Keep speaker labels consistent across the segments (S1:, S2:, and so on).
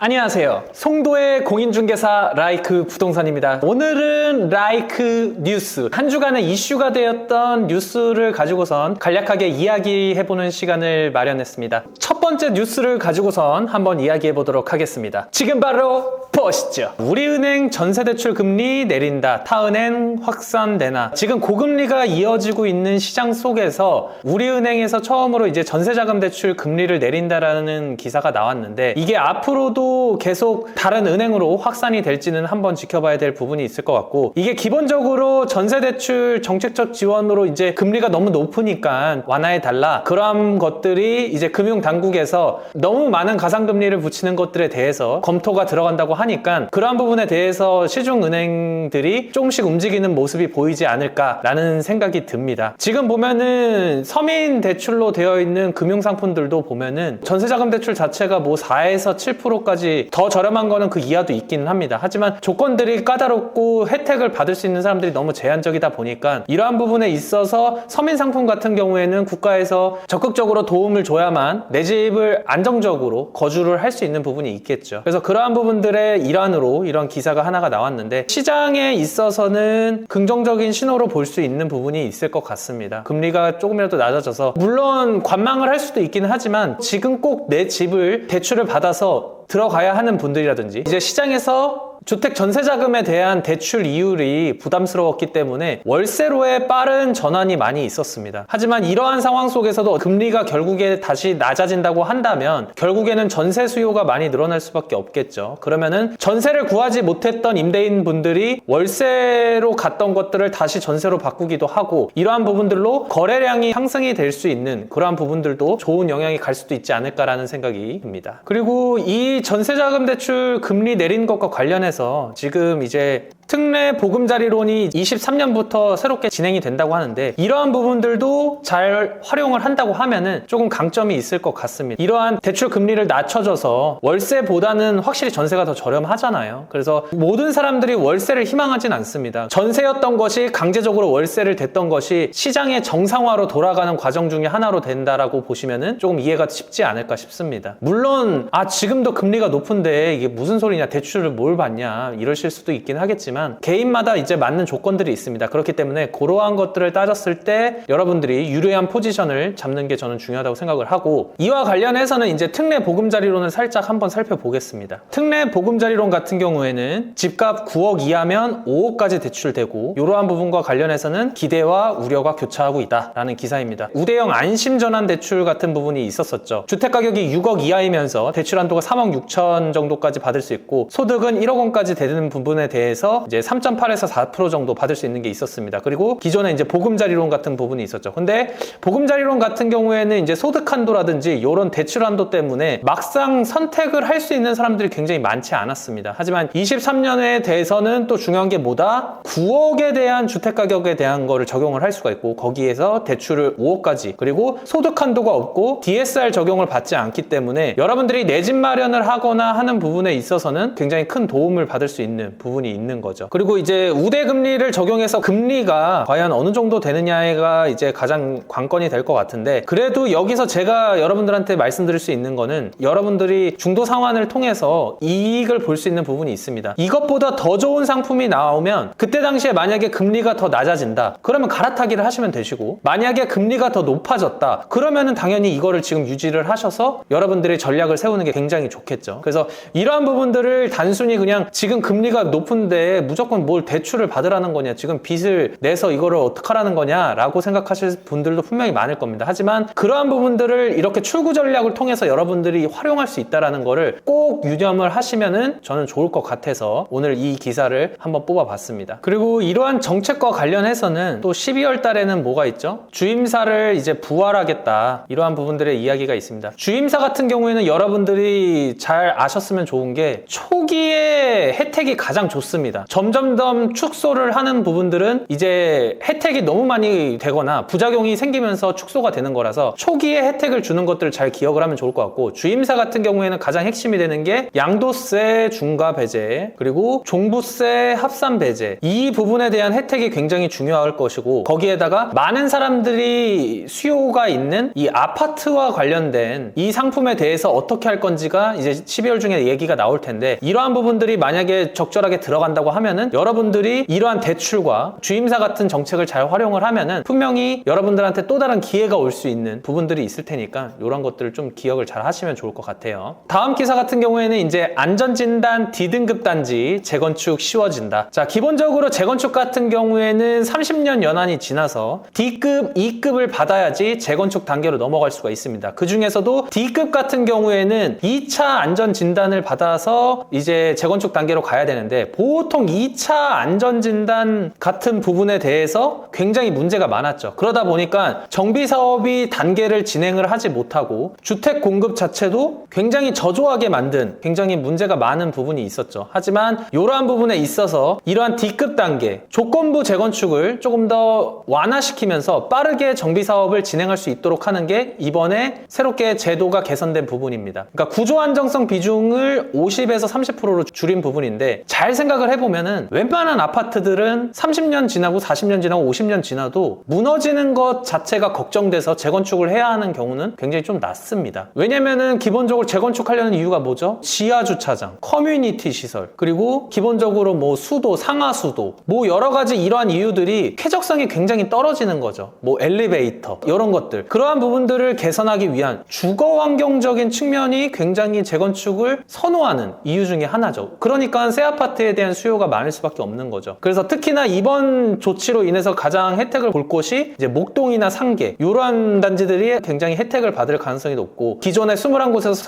S1: 안녕하세요. 송도의 공인중개사 라이크 부동산입니다. 오늘은 라이크 뉴스. 한 주간의 이슈가 되었던 뉴스를 가지고선 간략하게 이야기해보는 시간을 마련했습니다. 첫 번째 뉴스를 가지고선 한번 이야기해보도록 하겠습니다. 지금 바로 보시죠. 우리은행 전세대출 금리 내린다. 타은행 확산되나. 지금 고금리가 이어지고 있는 시장 속에서 우리은행에서 처음으로 이제 전세자금 대출 금리를 내린다라는 기사가 나왔는데 이게 앞으로도 계속 다른 은행으로 확산이 될지는 한번 지켜봐야 될 부분이 있을 것 같고 이게 기본적으로 전세대출 정책적 지원으로 이제 금리가 너무 높으니까 완화해 달라 그런 것들이 이제 금융당국에서 너무 많은 가상금리를 붙이는 것들에 대해서 검토가 들어간다고 하니까 그러한 부분에 대해서 시중은행들이 조금씩 움직이는 모습이 보이지 않을까라는 생각이 듭니다. 지금 보면은 서민 대출로 되어 있는 금융상품들도 보면은 전세자금 대출 자체가 뭐 4에서 7%까지 더 저렴한 거는 그 이하도 있기는 합니다. 하지만 조건들이 까다롭고 혜택을 받을 수 있는 사람들이 너무 제한적이다 보니까 이러한 부분에 있어서 서민 상품 같은 경우에는 국가에서 적극적으로 도움을 줘야만 내 집을 안정적으로 거주를 할 수 있는 부분이 있겠죠. 그래서 그러한 부분들의 일환으로 이런 기사가 하나가 나왔는데 시장에 있어서는 긍정적인 신호로 볼 수 있는 부분이 있을 것 같습니다. 금리가 조금이라도 낮아져서 물론 관망을 할 수도 있기는 하지만 지금 꼭 내 집을 대출을 받아서 들어가야 하는 분들이라든지 이제 시장에서 주택 전세 자금에 대한 대출 이율이 부담스러웠기 때문에 월세로의 빠른 전환이 많이 있었습니다. 하지만 이러한 상황 속에서도 금리가 결국에 다시 낮아진다고 한다면 결국에는 전세 수요가 많이 늘어날 수밖에 없겠죠. 그러면은 전세를 구하지 못했던 임대인 분들이 월세로 갔던 것들을 다시 전세로 바꾸기도 하고 이러한 부분들로 거래량이 상승이 될 수 있는 그러한 부분들도 좋은 영향이 갈 수도 있지 않을까라는 생각이 듭니다. 그리고 이 전세자금 대출 금리 내린 것과 관련해서 지금 이제 특례 보금자리론이 23년부터 새롭게 진행이 된다고 하는데 이러한 부분들도 잘 활용을 한다고 하면은 조금 강점이 있을 것 같습니다. 이러한 대출 금리를 낮춰줘서 월세보다는 확실히 전세가 더 저렴하잖아요. 그래서 모든 사람들이 월세를 희망하진 않습니다. 전세였던 것이 강제적으로 월세를 댔던 것이 시장의 정상화로 돌아가는 과정 중에 하나로 된다라고 보시면은 조금 이해가 쉽지 않을까 싶습니다. 물론 아 지금도 금리가 높은데 이게 무슨 소리냐 대출을 뭘 받냐 이러실 수도 있긴 하겠지만 개인마다 이제 맞는 조건들이 있습니다. 그렇기 때문에 그러한 것들을 따졌을 때 여러분들이 유리한 포지션을 잡는 게 저는 중요하다고 생각을 하고 이와 관련해서는 이제 특례 보금자리론을 살짝 한번 살펴보겠습니다. 특례 보금자리론 같은 경우에는 집값 9억 이하면 5억까지 대출되고 이러한 부분과 관련해서는 기대와 우려가 교차하고 있다라는 기사입니다. 우대형 안심 전환 대출 같은 부분이 있었었죠. 주택 가격이 6억 이하이면서 대출 한도가 3억 6천 정도까지 받을 수 있고 소득은 1억 원까지 되는 부분에 대해서 이제 3.8에서 4% 정도 받을 수 있는 게 있었습니다. 그리고 기존에 이제 보금자리론 같은 부분이 있었죠. 근데 보금자리론 같은 경우에는 이제 소득 한도라든지 이런 대출 한도 때문에 막상 선택을 할 수 있는 사람들이 굉장히 많지 않았습니다. 하지만 23년에 대해서는 또 중요한 게 뭐다? 9억에 대한 주택 가격에 대한 거를 적용을 할 수가 있고 거기에서 대출을 5억까지 그리고 소득 한도가 없고 DSR 적용을 받지 않기 때문에 여러분들이 내 집 마련을 하거나 하는 부분에 있어서는 굉장히 큰 도움을 받을 수 있는 부분이 있는 거죠. 그리고 이제 우대 금리를 적용해서 금리가 과연 어느 정도 되느냐가 이제 가장 관건이 될 것 같은데 그래도 여기서 제가 여러분들한테 말씀드릴 수 있는 거는 여러분들이 중도 상환을 통해서 이익을 볼 수 있는 부분이 있습니다. 이것보다 더 좋은 상품이 나오면 그때 당시에 만약에 금리가 더 낮아진다. 그러면 갈아타기를 하시면 되시고 만약에 금리가 더 높아졌다. 그러면은 당연히 이거를 지금 유지를 하셔서 여러분들이 전략을 세우는 게 굉장히 좋겠죠. 그래서 이러한 부분들을 단순히 그냥 지금 금리가 높은데 무조건 뭘 대출을 받으라는 거냐, 지금 빚을 내서 이거를 어떡하라는 거냐라고 생각하실 분들도 분명히 많을 겁니다. 하지만 그러한 부분들을 이렇게 출구 전략을 통해서 여러분들이 활용할 수 있다라는 거를 꼭 유념을 하시면은 저는 좋을 것 같아서 오늘 이 기사를 한번 뽑아봤습니다. 그리고 이러한 정책과 관련해서는 또 12월 달에는 뭐가 있죠? 주임사를 이제 부활하겠다. 이러한 부분들의 이야기가 있습니다. 주임사 같은 경우에는 여러분들이 잘 아셨으면 좋은 게 초기에 혜택이 가장 좋습니다. 점점점 축소를 하는 부분들은 이제 혜택이 너무 많이 되거나 부작용이 생기면서 축소가 되는 거라서 초기에 혜택을 주는 것들을 잘 기억을 하면 좋을 것 같고 주임사 같은 경우에는 가장 핵심이 되는 게 양도세 중과 배제 그리고 종부세 합산 배제 이 부분에 대한 혜택이 굉장히 중요할 것이고 거기에다가 많은 사람들이 수요가 있는 이 아파트와 관련된 이 상품에 대해서 어떻게 할 건지가 이제 12월 중에 얘기가 나올 텐데 이러한 부분들이 만약에 적절하게 들어간다고 하면 은 여러분들이 이러한 대출과 주임사 같은 정책을 잘 활용을 하면은 분명히 여러분들한테 또 다른 기회가 올 수 있는 부분들이 있을 테니까 이런 것들을 좀 기억을 잘 하시면 좋을 것 같아요. 다음 기사 같은 경우에는 이제 안전진단 D등급 단지 재건축 쉬워진다. 자, 기본적으로 재건축 같은 경우에는 30년 연한이 지나서 D급, E급을 받아야지 재건축 단계로 넘어갈 수가 있습니다. 그 중에서도 D급 같은 경우에는 2차 안전 진단을 받아서 이제 재건축 단계로 가야 되는데 보통 2차 안전 진단 같은 부분에 대해서 굉장히 문제가 많았죠. 그러다 보니까 정비 사업이 단계를 진행을 하지 못하고 주택 공급 자체도 굉장히 저조하게 만든 굉장히 문제가 많은 부분이 있었죠. 하지만 이러한 부분에 있어서 이러한 D급 단계 조건부 재건축을 조금 더 완화시키면서 빠르게 정비 사업을 진행할 수 있도록 하는 게 이번에 새롭게 제도가 개선된 부분입니다. 그러니까 구조 안정성 비중을 50에서 30%로 줄인 부분인데 잘 생각을 해 보면은 웬만한 아파트들은 30년 지나고 40년 지나고 50년 지나도 무너지는 것 자체가 걱정돼서 재건축을 해야 하는 경우는 굉장히 좀 낮습니다. 왜냐면은 기본적으로 재건축하려는 이유가 뭐죠? 지하 주차장, 커뮤니티 시설, 그리고 기본적으로 뭐 수도, 상하 수도, 뭐 여러 가지 이러한 이유들이 쾌적성이 굉장히 떨어지는 거죠. 뭐 엘리베이터, 이런 것들. 그러한 부분들을 개선하기 위한 주거 환경적인 측면이 굉장히 재건축을 선호하는 이유 중에 하나죠. 그러니까 새 아파트에 대한 수요가 많을 수밖에 없는 거죠. 그래서 특히나 이번 조치로 인해서 가장 혜택을 볼 곳이 이제 목동이나 상계 이러한 단지들이 굉장히 혜택을 받을 가능성이 높고 기존의 21곳에서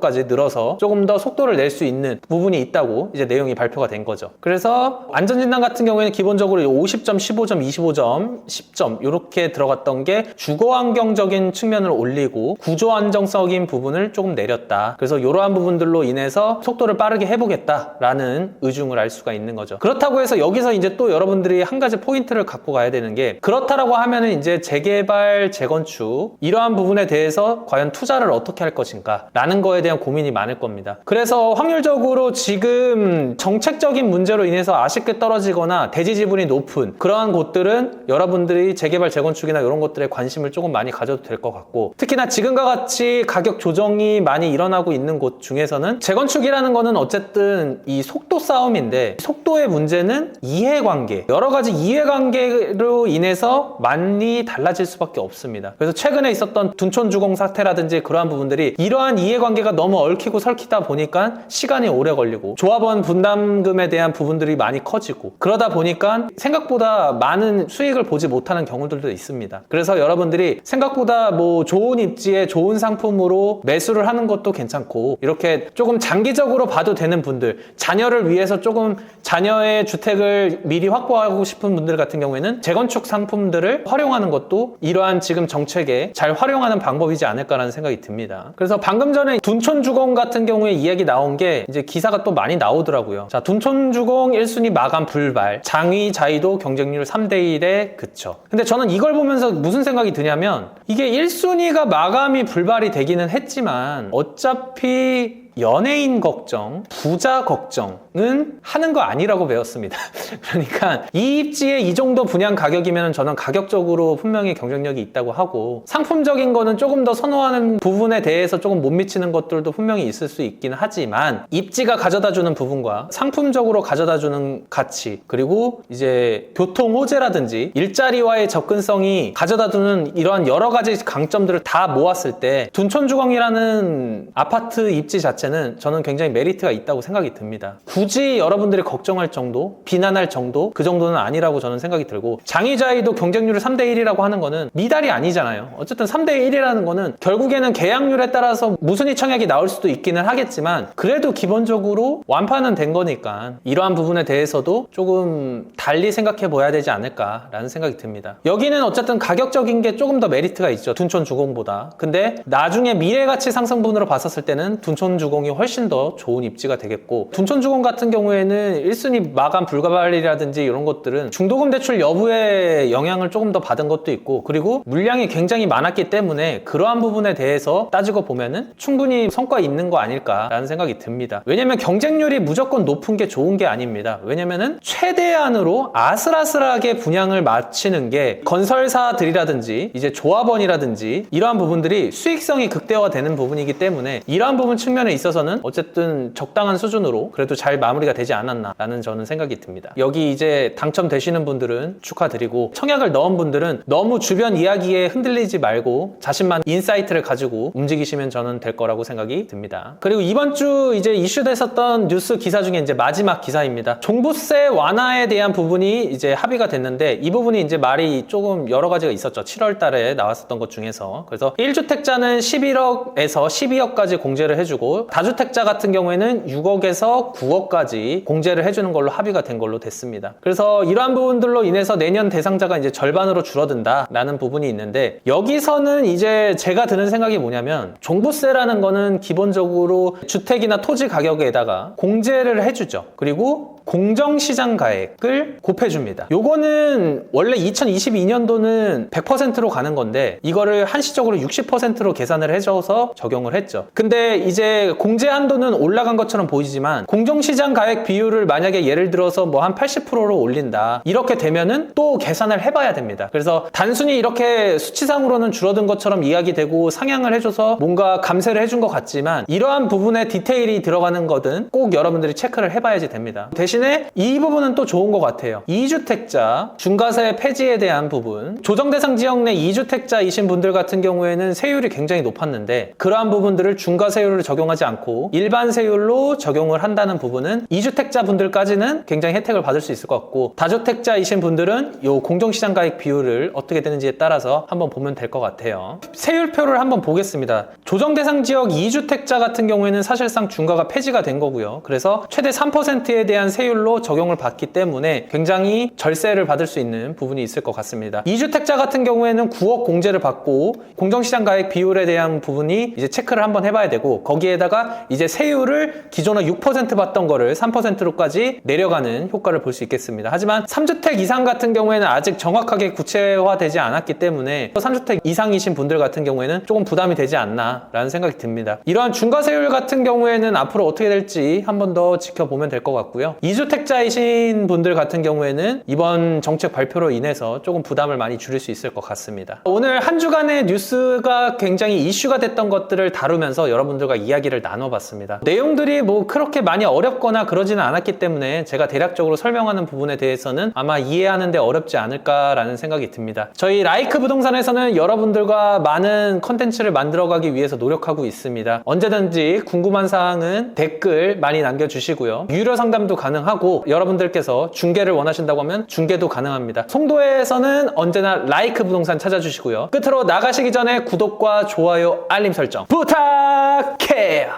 S1: 35곳까지 늘어서 조금 더 속도를 낼 수 있는 부분이 있다고 이제 내용이 발표가 된 거죠. 그래서 안전진단 같은 경우에는 기본적으로 50점, 15점, 25점, 10점 이렇게 들어갔던 게 주거 환경적인 측면을 올리고 구조 안정적인 부분을 조금 내렸다. 그래서 이러한 부분들로 인해서 속도를 빠르게 해보겠다라는 의중을 알 수가 있는 거죠. 그렇다고 해서 여기서 이제 또 여러분들이 한 가지 포인트를 갖고 가야 되는 게 그렇다라고 하면은 이제 재개발, 재건축 이러한 부분에 대해서 과연 투자를 어떻게 할 것인가 라는 거에 대한 고민이 많을 겁니다. 그래서 확률적으로 지금 정책적인 문제로 인해서 아쉽게 떨어지거나 대지 지분이 높은 그러한 곳들은 여러분들이 재개발, 재건축이나 이런 것들에 관심을 조금 많이 가져도 될 것 같고 특히나 지금과 같이 가격 조정이 많이 일어나고 있는 곳 중에서는 재건축이라는 거는 어쨌든 이 속도 싸움인데 속도의 문제는 이해관계 여러 가지 이해관계로 인해서 많이 달라질 수밖에 없습니다. 그래서 최근에 있었던 둔촌주공 사태라든지 그러한 부분들이 이러한 이해관계가 너무 얽히고 설키다 보니까 시간이 오래 걸리고 조합원 분담금에 대한 부분들이 많이 커지고 그러다 보니까 생각보다 많은 수익을 보지 못하는 경우들도 있습니다. 그래서 여러분들이 생각보다 뭐 좋은 입지에 좋은 상품으로 매수를 하는 것도 괜찮고 이렇게 조금 장기적으로 봐도 되는 분들 자녀를 위해서 조금 자녀의 주택을 미리 확보하고 싶은 분들 같은 경우에는 재건축 상품들을 활용하는 것도 이러한 지금 정책에 잘 활용하는 방법이지 않을까라는 생각이 듭니다. 그래서 방금 전에 둔촌주공 같은 경우에 이야기 나온 게 이제 기사가 또 많이 나오더라고요. 자, 둔촌주공 1순위 마감 불발, 장위 자이도 경쟁률 3대 1에 그쳐. 근데 저는 이걸 보면서 무슨 생각이 드냐면 이게 1순위가 마감이 불발이 되기는 했지만 어차피 연예인 걱정, 부자 걱정은 하는 거 아니라고 배웠습니다. 그러니까 이 입지에 이 정도 분양 가격이면 저는 가격적으로 분명히 경쟁력이 있다고 하고 상품적인 거는 조금 더 선호하는 부분에 대해서 조금 못 미치는 것들도 분명히 있을 수 있긴 하지만 입지가 가져다 주는 부분과 상품적으로 가져다 주는 가치 그리고 이제 교통 호재라든지 일자리와의 접근성이 가져다 주는 이러한 여러 가지 강점들을 다 모았을 때 둔촌주공이라는 아파트 입지 자체 는 저는 굉장히 메리트가 있다고 생각이 듭니다. 굳이 여러분들이 걱정할 정도, 비난할 정도 그 정도는 아니라고 저는 생각이 들고 장의자이도 경쟁률을 3대 1이라고 하는 거는 미달이 아니잖아요. 어쨌든 3대 1이라는 거는 결국에는 계약률에 따라서 무순위 청약이 나올 수도 있기는 하겠지만 그래도 기본적으로 완파는 된 거니까 이러한 부분에 대해서도 조금 달리 생각해 보아야 되지 않을까라는 생각이 듭니다. 여기는 어쨌든 가격적인 게 조금 더 메리트가 있죠. 둔촌 주공보다. 근데 나중에 미래 가치 상승분으로 봤었을 때는 둔촌 주공 주공이 훨씬 더 좋은 입지가 되겠고 둔촌 주공 같은 경우에는 1순위 마감 불가발이라든지 이런 것들은 중도금 대출 여부에 영향을 조금 더 받은 것도 있고 그리고 물량이 굉장히 많았기 때문에 그러한 부분에 대해서 따지고 보면은 충분히 성과 있는 거 아닐까라는 생각이 듭니다. 왜냐면 경쟁률이 무조건 높은 게 좋은 게 아닙니다. 왜냐면은 최대한으로 아슬아슬하게 분양을 마치는 게 건설사들이라든지 이제 조합원이라든지 이러한 부분들이 수익성이 극대화되는 부분이기 때문에 이러한 부분 측면에 있어 서는 어쨌든 적당한 수준으로 그래도 잘 마무리가 되지 않았나라는 저는 생각이 듭니다. 여기 이제 당첨되시는 분들은 축하드리고 청약을 넣은 분들은 너무 주변 이야기에 흔들리지 말고 자신만 인사이트를 가지고 움직이시면 저는 될 거라고 생각이 듭니다. 그리고 이번 주 이제 이슈됐었던 뉴스 기사 중에 이제 마지막 기사입니다. 종부세 완화에 대한 부분이 이제 합의가 됐는데 이 부분이 이제 말이 조금 여러 가지가 있었죠. 7월 달에 나왔었던 것 중에서. 그래서 1주택자는 11억에서 12억까지 공제를 해주고 다주택자 같은 경우에는 6억에서 9억까지 공제를 해주는 걸로 합의가 된 걸로 됐습니다. 그래서 이러한 부분들로 인해서 내년 대상자가 이제 절반으로 줄어든다라는 부분이 있는데 여기서는 이제 제가 드는 생각이 뭐냐면 종부세라는 거는 기본적으로 주택이나 토지 가격에다가 공제를 해주죠. 그리고 공정시장 가액을 곱해줍니다. 요거는 원래 2022년도는 100%로 가는 건데 이거를 한시적으로 60%로 계산을 해줘서 적용을 했죠. 근데 이제 공제 한도는 올라간 것처럼 보이지만 공정시장 가액 비율을 만약에 예를 들어서 뭐 한 80%로 올린다 이렇게 되면은 또 계산을 해봐야 됩니다. 그래서 단순히 이렇게 수치상으로는 줄어든 것처럼 이야기되고 상향을 해줘서 뭔가 감세를 해준 것 같지만 이러한 부분에 디테일이 들어가는 거든 꼭 여러분들이 체크를 해봐야지 됩니다. 대신에 이 부분은 또 좋은 것 같아요. 2주택자 중과세 폐지에 대한 부분 조정 대상 지역 내 2주택자이신 분들 같은 경우에는 세율이 굉장히 높았는데 그러한 부분들을 중과세율을 적용하지 않고 일반 세율로 적용을 한다는 부분은 2주택자 분들까지는 굉장히 혜택을 받을 수 있을 것 같고 다주택자이신 분들은 요 공정시장 가액 비율을 어떻게 되는지에 따라서 한번 보면 될 것 같아요. 세율표를 한번 보겠습니다. 조정 대상 지역 2주택자 같은 경우에는 사실상 중과가 폐지가 된 거고요. 그래서 최대 3%에 대한 세율로 적용을 받기 때문에 굉장히 절세를 받을 수 있는 부분이 있을 것 같습니다. 2주택자 같은 경우에는 9억 공제를 받고 공정시장 가액 비율에 대한 부분이 이제 체크를 한번 해봐야 되고 거기에다가 이제 세율을 기존에 6% 받던 거를 3%로까지 내려가는 효과를 볼 수 있겠습니다. 하지만 3주택 이상 같은 경우에는 아직 정확하게 구체화되지 않았기 때문에 3주택 이상이신 분들 같은 경우에는 조금 부담이 되지 않나라는 생각이 듭니다. 이러한 중과세율 같은 경우에는 앞으로 어떻게 될지 한 번 더 지켜보면 될 것 같고요. 2주택자이신 분들 같은 경우에는 이번 정책 발표로 인해서 조금 부담을 많이 줄일 수 있을 것 같습니다. 오늘 한 주간의 뉴스가 굉장히 이슈가 됐던 것들을 다루면서 여러분들과 이야기를 나눠봤습니다. 내용들이 뭐 그렇게 많이 어렵거나 그러지는 않았기 때문에 제가 대략적으로 설명하는 부분에 대해서는 아마 이해하는데 어렵지 않을까라는 생각이 듭니다. 저희 라이크 부동산에서는 여러분들과 많은 컨텐츠를 만들어가기 위해서 노력하고 있습니다. 언제든지 궁금한 사항은 댓글 많이 남겨주시고요. 유료 상담도 가능하고 여러분들께서 중개를 원하신다고 하면 중개도 가능합니다. 송도에서는 언제나 라이크 부동산 찾아주시고요. 끝으로 나가시기 전에 구독과 좋아요, 알림 설정 부탁해요.